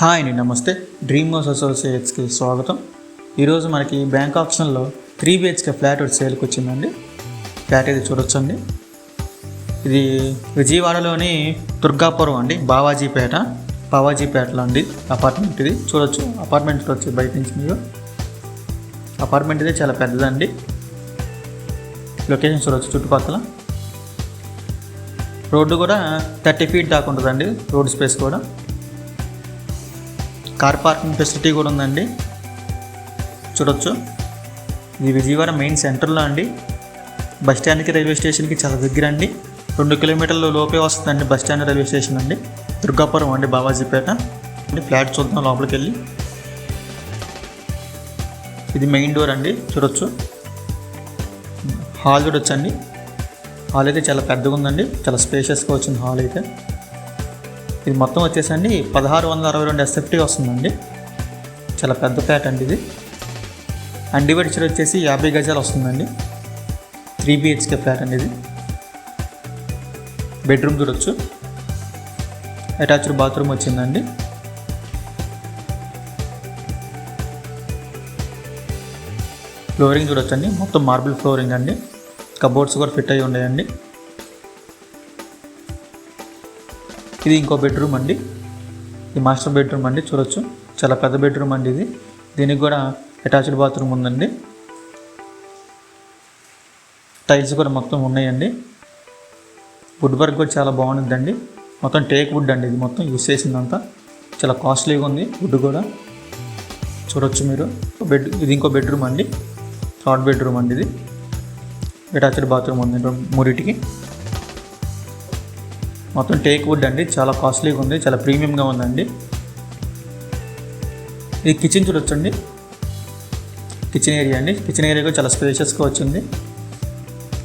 Hi అండి నమస్తే. Dream house అసోసియేట్స్కి స్వాగతం. ఈరోజు మనకి బ్యాంక్ ఆప్షన్లో త్రీ బిహెచ్కే ఫ్లాట్ ఒకటి సేల్కి వచ్చిందండి. ఫ్లాట్ ఇది చూడొచ్చండి. ఇది విజయవాడలోని దుర్గాపురం అండి బావాజీపేట. బావాజీపేటలో అండి అపార్ట్మెంట్ ఇది. చూడొచ్చు అపార్ట్మెంట్ వచ్చి బయట నుంచి మీరు. అపార్ట్మెంట్ ఇది చాలా పెద్దదండి. లొకేషన్ చూడొచ్చు చుట్టుపక్కల. రోడ్డు కూడా థర్టీ ఫీట్ దాకా ఉంటుందండి రోడ్ స్పేస్ కూడా. కార్ పార్కింగ్ ఫెసిలిటీ కూడా ఉందండి. చూడొచ్చు. ఇది విజయవాడ మెయిన్ సెంటర్లో అండి. బస్ స్టాండ్కి రైల్వే స్టేషన్కి చాలా దగ్గర అండి రెండు కిలోమీటర్ల లోపే వస్తుందండి బస్ స్టాండ్ రైల్వే స్టేషన్ అండి. దుర్గాపురం అండి బావాజీపేట. అండి ఫ్లాట్ చూద్దాం లోపలికి వెళ్ళి ఇది మెయిన్ డోర్ అండి. చూడొచ్చు. హాల్ చూడొచ్చు అండి హాల్ అయితే చాలా పెద్దగా ఉందండి చాలా స్పేషియస్గా వచ్చింది హాల్ అయితే. ఇది మొత్తం వచ్చేసండి పదహారు వందల అరవై రెండు ఎస్ఎఫ్టీ వస్తుందండి. చాలా పెద్ద ఫ్లాట్ అండి ఇది. అన్డివైడెడ్ వచ్చేసి యాభై గజాలు వస్తుందండి. త్రీ బిహెచ్కే ఫ్లాట్ అండి ఇది. బెడ్రూమ్ చూడొచ్చు. అటాచ్డ్ బాత్రూమ్ వచ్చిందండి. ఫ్లోరింగ్ చూడొచ్చండి. మొత్తం మార్బుల్ ఫ్లోరింగ్ అండి. కబోర్డ్స్ కూడా ఫిట్ అయి ఉన్నాయండి. ఇది ఇంకో బెడ్రూమ్ అండి. ఇది మాస్టర్ బెడ్రూమ్ అండి చూడొచ్చు. చాలా పెద్ద బెడ్రూమ్ అండి ఇది. దీనికి కూడా అటాచ్డ్ బాత్రూమ్ ఉందండి. టైల్స్ కూడా మొత్తం ఉన్నాయండి. వుడ్ వర్క్ కూడా చాలా బాగుంటుందండి మొత్తం టేక్ వుడ్ అండి ఇది మొత్తం యూస్ చేసిందంతా. చాలా కాస్ట్లీగా ఉంది వుడ్ కూడా. చూడొచ్చు మీరు. బెడ్ ఇది ఇంకో బెడ్రూమ్ అండి. థర్డ్ బెడ్రూమ్ అండి ఇది. అటాచ్డ్ బాత్రూమ్ ఉంది. మూడింటికి. మొత్తం టేక్ వుడ్ అండి చాలా కాస్ట్లీగా ఉంది చాలా ప్రీమియంగా ఉందండి. ఇది కిచెన్ చూడొచ్చండి. కిచెన్ ఏరియా అండి. కిచెన్ ఏరియా కూడా చాలా స్పేషియస్గా వచ్చింది.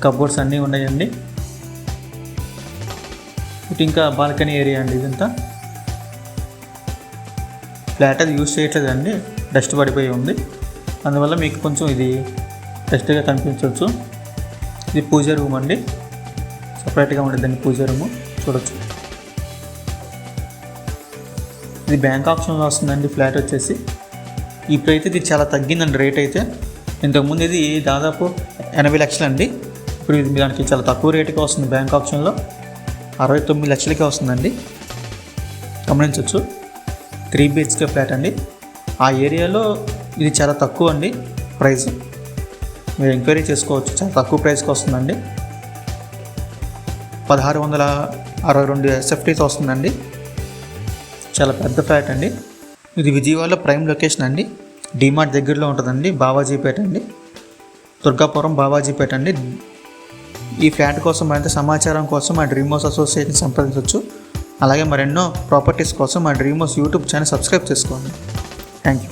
కబోర్డ్స్ అన్నీ ఉన్నాయండి. ఇటు ఇంకా బాల్కనీ ఏరియా అండి ఇదంతా. ఫ్లాట్ అది యూజ్ చేయట్లేదండి డస్ట్ పడిపోయి ఉంది. అందువల్ల మీకు కొంచెం ఇది డస్ట్గా కనిపించవచ్చు. ఇది పూజ రూమ్ అండి. సపరేట్గా ఉండేదండి పూజ రూమ్. చూడొచ్చు. ఇది బ్యాంక్ ఆప్షన్లో వస్తుందండి ఫ్లాట్ వచ్చేసి. ఇప్పుడైతే ఇది చాలా తగ్గిందండి రేట్ అయితే. ఇంతకుముందు ఇది దాదాపు ఎనభై లక్షలు అండి ఇప్పుడు ఇది దానికి చాలా తక్కువ రేటుకి వస్తుంది బ్యాంక్ ఆప్షన్లో. అరవై తొమ్మిది లక్షలకే వస్తుందండి. గమనించవచ్చు. త్రీ బిహెచ్కే ఫ్లాట్ అండి. ఆ ఏరియాలో ఇది చాలా తక్కువ అండి ప్రైస్. మీరు ఎంక్వైరీ చేసుకోవచ్చు. చాలా తక్కువ ప్రైస్కి వస్తుందండి. పదహారు వందల అరవై రెండు ఎస్ఎఫ్టీస్ వస్తుందండి. చాలా పెద్ద ఫ్లాట్ అండి. ఇది విజయవాడలో ప్రైమ్ లొకేషన్ అండి. డిమార్ట్ దగ్గరలో ఉంటుందండి బావాజీపేట అండి. దుర్గాపురం బావాజీపేట అండి. ఈ ఫ్లాట్ కోసం మరింత సమాచారం కోసం మా డ్రీమ్ హౌస్ అసోసియేషన్ సంప్రదించవచ్చు. అలాగే మరెన్నో ప్రాపర్టీస్ కోసం మా dream house YouTube channel subscribe చేసుకోండి. Thank you